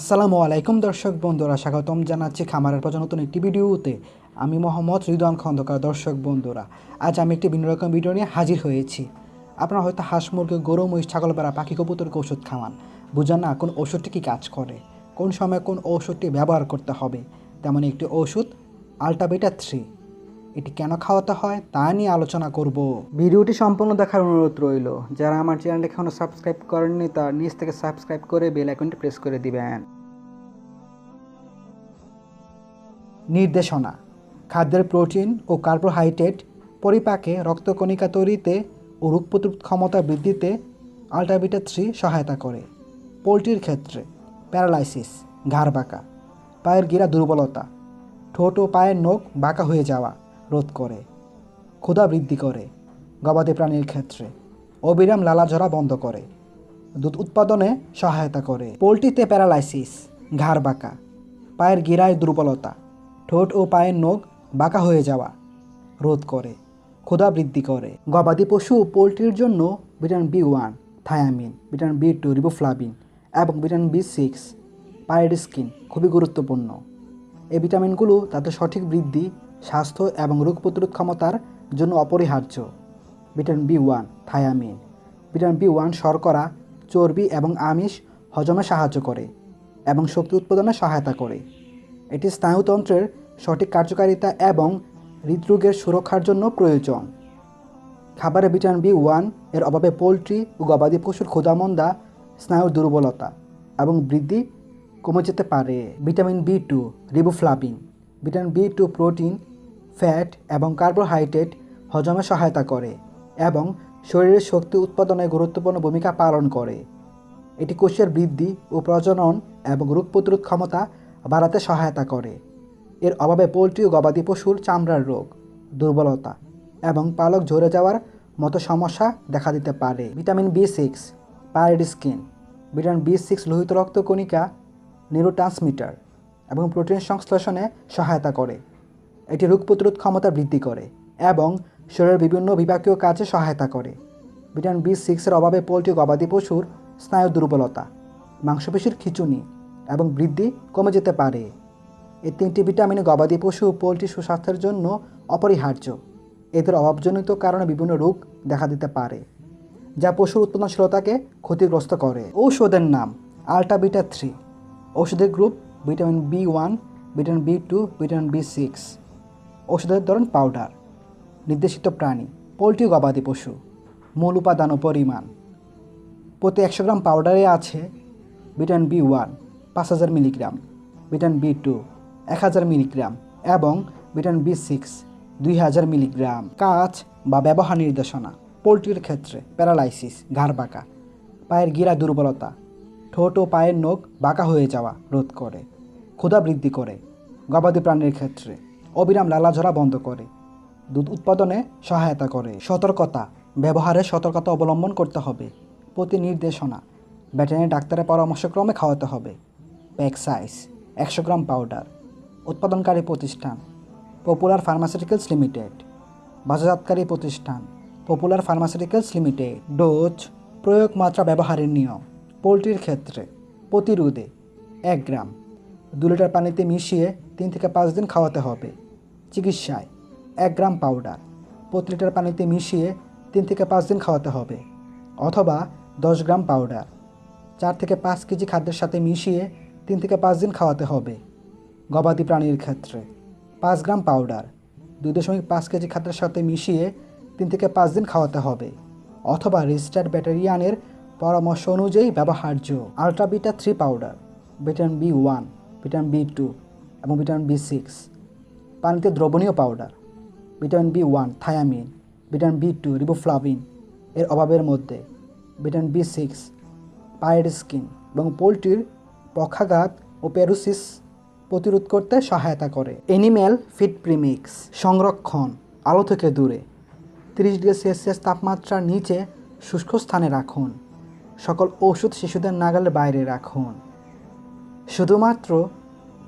আসসালামু আলাইকুম দর্শক বন্ধুরা, স্বাগতম জানাচ্ছি খামারের পর নতুন একটি ভিডিওতে। আমি মোহাম্মদ রিদওয়ান খন্দকার, দর্শক বন্ধুরা। আজ আমি একটি ভিন্ন রকম ভিডিও নিয়ে হাজির হয়েছি। আপনারা হয়তো হাঁস, মুরগি, গরু, মহিষ, ছাগল বেড়া পাখি কবুতরকে ওষুধ খাওয়ান। বুঝান না কোন ওষুধটি কী কাজ করে, কোন সময় কোন ঔষধটি ব্যবহার করতে হবে। তেমন একটি ওষুধ আলটাবেটা থ্রি এটি কেন খাওয়াতে হয় তা নিয়ে আলোচনা করব। ভিডিওটি সম্পূর্ণ দেখার অনুরোধ রইল। যারা আমার চ্যানেলটি এখনও সাবস্ক্রাইব করেননি, তার নিচ থেকে সাবস্ক্রাইব করে বেল আইকনটি প্রেস করে দিবেন। নির্দেশনা, খাদ্যের প্রোটিন ও কার্বোহাইড্রেট পরিপাকে রক্তকণিকা তৈরিতে ও রোগ প্রতিরোধ ক্ষমতা বৃদ্ধিতে আলটাবিটা থ্রি সহায়তা করে। পোলট্রির ক্ষেত্রে, প্যারালাইসিস, ঘাড় বাঁকা, পায়ের গিরা দুর্বলতা, ঠোঁট ও পায়ের নখ বাঁকা হয়ে যাওয়া রোধ করে, ক্ষুধা বৃদ্ধি করে গবাদি প্রাণীর ক্ষেত্রে। অবিরাম লালাঝরা বন্ধ করে, দুধ উৎপাদনে সহায়তা করে। পোলট্রিতে প্যারালাইসিস, ঘাড় বাঁকা, পায়ের গিরায় দুর্বলতা, ঠোঁট ও পায়ের নখ বাঁকা হয়ে যাওয়া রোধ করে, ক্ষুধা বৃদ্ধি করে। গবাদি পশু পোলট্রির জন্য vitamin B one, thiamine, vitamin B two riboflavin এবং ভিটামিন বি সিক্স পায়ের স্কিন খুবই গুরুত্বপূর্ণ। এই ভিটামিনগুলো তাদের সঠিক বৃদ্ধি স্বাস্থ্য এবং রোগ প্রতিরোধ ক্ষমতার জন্য অপরিহার্য। Vitamin B one, thiamine. Vitamin B one শর্করা, চর্বি এবং আমিষ হজমে সাহায্য করে এবং শক্তি উৎপাদনে সহায়তা করে। এটি স্নায়ুতন্ত্রের সঠিক কার্যকারিতা এবং হৃদরোগের সুরক্ষার জন্য প্রয়োজন। খাবারে ভিটামিন বি ওয়ানের অভাবে পোলট্রি ও গবাদি পশুর ক্ষুধামন্দা, স্নায়ুর দুর্বলতা এবং বৃদ্ধি কমে যেতে পারে। Vitamin B two, riboflavin. Vitamin B two protein fat এবং কার্বোহাইড্রেট হজমে সহায়তা করে এবং শরীরের শক্তি উৎপাদনে গুরুত্বপূর্ণ ভূমিকা পালন করে। এটি কোষের বৃদ্ধি ও প্রজনন এবং রোগ প্রতিরোধ ক্ষমতা বাড়াতে সহায়তা করে। এর অভাবে পোলট্রি ও গবাদি পশুর চামড়ার রোগ, দুর্বলতা এবং পালক ঝরে যাওয়ার মতো সমস্যা দেখা দিতে পারে। ভিটামিন বি সিক্স পায়ের স্কিন, ভিটামিন বি সিক্স লোহিত রক্তকণিকা নিউরোট্রান্সমিটার এবং প্রোটিন সংশ্লেষণে সহায়তা করে। এটি রোগ প্রতিরোধ ক্ষমতা বৃদ্ধি করে এবং শরীরের বিভিন্ন বিভাগীয় কাজে সহায়তা করে। ভিটামিন বি সিক্সের অভাবে পোলট্রি, গবাদি পশুর স্নায়ু দুর্বলতা, মাংসপেশির খিচুনি এবং বৃদ্ধি কমে যেতে পারে। এই তিনটি ভিটামিন গবাদি পশু ও পোলট্রি সুস্বাস্থ্যের জন্য অপরিহার্য। এদের অভাবজনিত কারণে বিভিন্ন রোগ দেখা দিতে পারে, যা পশুর উৎপাদনশীলতাকে ক্ষতিগ্রস্ত করে। ঔষধের নাম আলটাবিটা থ্রি। ওষুধের group vitamin B one vitamin B two vitamin B six ওষুধের ধরন পাউডার নির্দেশিত প্রাণী, পোলট্রি গবাদি পশু, মূল উপাদান ও পরিমাণ। প্রতি একশো গ্রাম পাউডারে আছে ভিটামিন বি ওয়ান পাঁচ হাজার মিলিগ্রাম ভিটামিন বি টু এক হাজার মিলিগ্রাম এবং ভিটামিন বি সিক্স দুই হাজার মিলিগ্রাম কাজ বা ব্যবহার নির্দেশনা, পোলট্রির ক্ষেত্রে প্যারালাইসিস ঘাড় বাঁকা, পায়ের গিরা দুর্বলতা, ঠোঁট ও পায়ের নখ বাঁকা হয়ে যাওয়া রোধ করে, ক্ষুধা বৃদ্ধি করে, গবাদি প্রাণীর ক্ষেত্রে। অবিরাম লালাঝরা বন্ধ করে। দুধ উৎপাদনে সহায়তা করে। সতর্কতা। ব্যবহারে সতর্কতা অবলম্বন করতে হবে। প্রতি নির্দেশনা ভেটেরিনারি ডাক্তারের পরামর্শক্রমে খাওয়াতে হবে। Pack size. একশো গ্রাম পাউডার। উৎপাদনকারী প্রতিষ্ঠান। Popular pharmaceuticals limited. বাজারজাতকারী প্রতিষ্ঠান। Popular pharmaceuticals limited. ডোজ। প্রয়োগ মাত্রা ব্যবহারের নিয়ম। পোলট্রির ক্ষেত্রে। প্রতিরোধে। এক গ্রাম। দু লিটার পানিতে মিশিয়ে তিন থেকে পাঁচ দিন খাওয়াতে হবে। চিকিৎসায় এক গ্রাম পাউডার, প্রতি লিটার পানিতে মিশিয়ে তিন থেকে পাঁচ দিন খাওয়াতে হবে, অথবা দশ গ্রাম পাউডার। চার থেকে পাঁচ কেজি খাদ্যের সাথে মিশিয়ে তিন থেকে পাঁচ দিন খাওয়াতে হবে, গবাদি প্রাণীর ক্ষেত্রে। পাঁচ গ্রাম পাউডার, দুই দশমিক পাঁচ কেজি খাদ্যের সাথে মিশিয়ে তিন থেকে পাঁচ দিন খাওয়াতে হবে, অথবা রেজিস্টার্ড ব্যাটারিয়ানের পরামর্শ অনুযায়ী ব্যবহার্য। Ultrabita three powder vitamin B one vitamin B two এবং ভিটামিন বি সিক্স। পানিতে দ্রবণীয় powder, vitamin B one thiamine, vitamin B two riboflavin এর অভাবের মধ্যে, ভিটামিন বি সিক্স, পায়ের স্কিন এবং পোলট্রির পক্ষাঘাত ও প্যারোসিস প্রতিরোধ করতে সহায়তা করে। এনিম্যাল ফিড প্রিমিক্স সংরক্ষণ, আলো থেকে দূরে, তিরিশ ডিগ্রি সেলসিয়াস তাপমাত্রার নিচে শুষ্ক স্থানে রাখুন। সকল ওষুধ শিশুদের নাগালের বাইরে রাখুন। শুধুমাত্র